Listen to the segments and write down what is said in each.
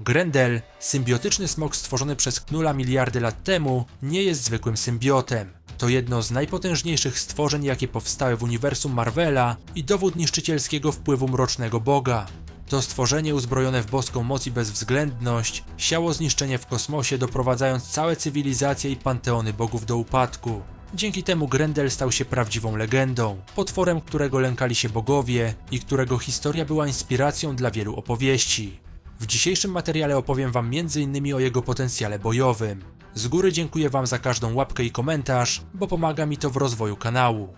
Grendel, symbiotyczny smok stworzony przez Knula miliardy lat temu, nie jest zwykłym symbiotem. To jedno z najpotężniejszych stworzeń, jakie powstały w uniwersum Marvela i dowód niszczycielskiego wpływu Mrocznego Boga. To stworzenie uzbrojone w boską moc i bezwzględność siało zniszczenie w kosmosie, doprowadzając całe cywilizacje i panteony bogów do upadku. Dzięki temu Grendel stał się prawdziwą legendą, potworem, którego lękali się bogowie i którego historia była inspiracją dla wielu opowieści. W dzisiejszym materiale opowiem Wam m.in. o jego potencjale bojowym. Z góry dziękuję Wam za każdą łapkę i komentarz, bo pomaga mi to w rozwoju kanału.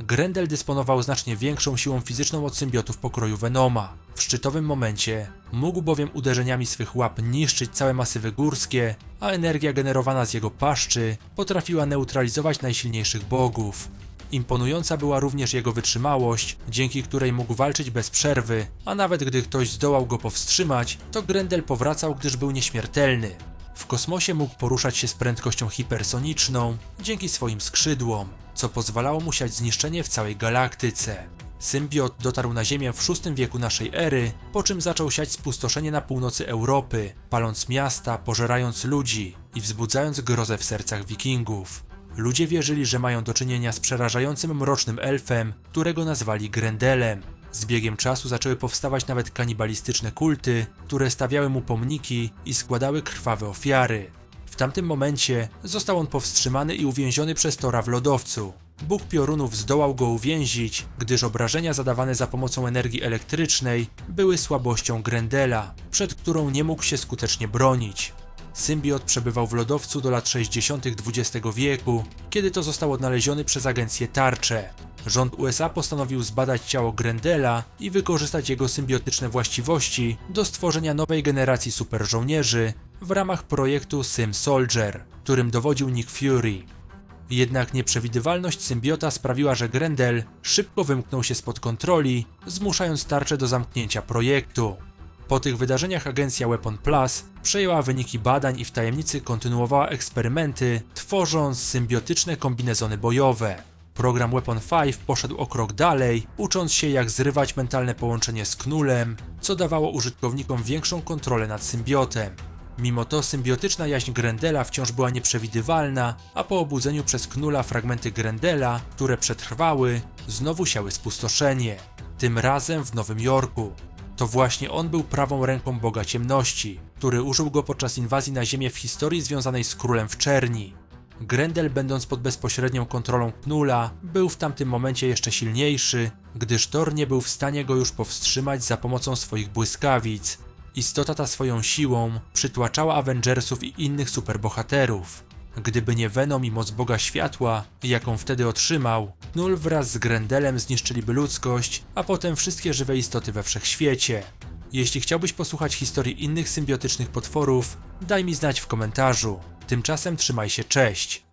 Grendel dysponował znacznie większą siłą fizyczną od symbiotów pokroju Venoma. W szczytowym momencie mógł bowiem uderzeniami swych łap niszczyć całe masywy górskie, a energia generowana z jego paszczy potrafiła neutralizować najsilniejszych bogów. Imponująca była również jego wytrzymałość, dzięki której mógł walczyć bez przerwy, a nawet gdy ktoś zdołał go powstrzymać, to Grendel powracał, gdyż był nieśmiertelny. W kosmosie mógł poruszać się z prędkością hipersoniczną dzięki swoim skrzydłom, co pozwalało mu siać zniszczenie w całej galaktyce. Symbiot dotarł na Ziemię w VI wieku naszej ery, po czym zaczął siać spustoszenie na północy Europy, paląc miasta, pożerając ludzi i wzbudzając grozę w sercach wikingów. Ludzie wierzyli, że mają do czynienia z przerażającym mrocznym elfem, którego nazwali Grendelem. Z biegiem czasu zaczęły powstawać nawet kanibalistyczne kulty, które stawiały mu pomniki i składały krwawe ofiary. W tamtym momencie został on powstrzymany i uwięziony przez Tora w lodowcu. Bóg piorunów zdołał go uwięzić, gdyż obrażenia zadawane za pomocą energii elektrycznej były słabością Grendela, przed którą nie mógł się skutecznie bronić. Symbiot przebywał w lodowcu do lat 60. XX wieku, kiedy to został odnaleziony przez agencję Tarcze. Rząd USA postanowił zbadać ciało Grendela i wykorzystać jego symbiotyczne właściwości do stworzenia nowej generacji superżołnierzy w ramach projektu Sim Soldier, którym dowodził Nick Fury. Jednak nieprzewidywalność symbiota sprawiła, że Grendel szybko wymknął się spod kontroli, zmuszając tarczę do zamknięcia projektu. Po tych wydarzeniach agencja Weapon Plus przejęła wyniki badań i w tajemnicy kontynuowała eksperymenty, tworząc symbiotyczne kombinezony bojowe. Program Weapon 5 poszedł o krok dalej, ucząc się jak zrywać mentalne połączenie z Knulem, co dawało użytkownikom większą kontrolę nad symbiotem. Mimo to symbiotyczna jaźń Grendela wciąż była nieprzewidywalna, a po obudzeniu przez Knula fragmenty Grendela, które przetrwały, znowu siały spustoszenie. Tym razem w Nowym Jorku. To właśnie on był prawą ręką Boga Ciemności, który użył go podczas inwazji na Ziemię w historii związanej z Królem w Czerni. Grendel, będąc pod bezpośrednią kontrolą Knula, był w tamtym momencie jeszcze silniejszy, gdyż Thor nie był w stanie go już powstrzymać za pomocą swoich błyskawic. Istota ta swoją siłą przytłaczała Avengersów i innych superbohaterów. Gdyby nie Venom i moc Boga Światła, jaką wtedy otrzymał, Knull wraz z Grendelem zniszczyliby ludzkość, a potem wszystkie żywe istoty we wszechświecie. Jeśli chciałbyś posłuchać historii innych symbiotycznych potworów, daj mi znać w komentarzu. Tymczasem trzymaj się, cześć!